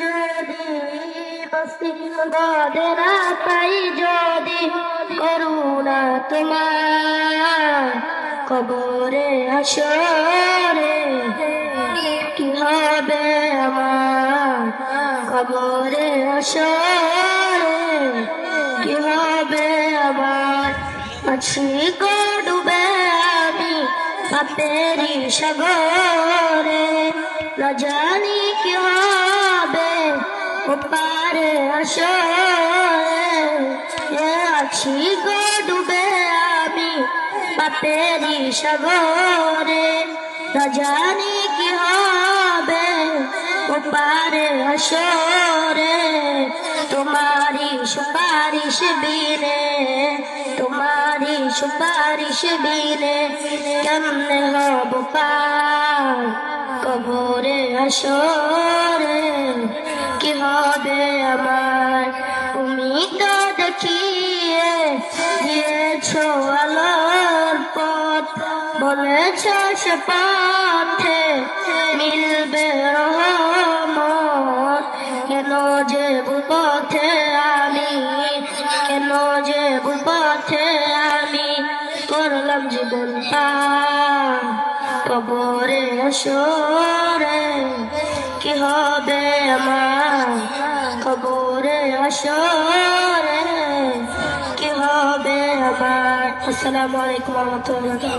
যদি পাই যদি করুণা তোমার কবরে আসরে কি হবে আমার কবরে আসরে? কি হবে আমার? আছি গো ডুবে আমি পাপেরি সাগরে। না জানি কি হবে ওপারে আছি গো ডুবে আমি পাপেরি সাগরে। জানি কি হবে ওপারে আসরে। তোমারি সুপারিশ বিনে তোমারি সুপারিশ বিনে কেমনে হব পার? কবরে আসরে। কি হবে আমার? তুমি তো দেখিয়ে দিয়েছ আলোর পথ। বলেছ সে পথে মিলবে রহমত। কেন যে পথে আমি? কেন যে পথে আমি? করলাম জীবন পার কবরে আসরে কি হবে আমার? কবরে আসরে কি হবে আমার? আসসালামু আলাইকুম রহমতুল্লাহ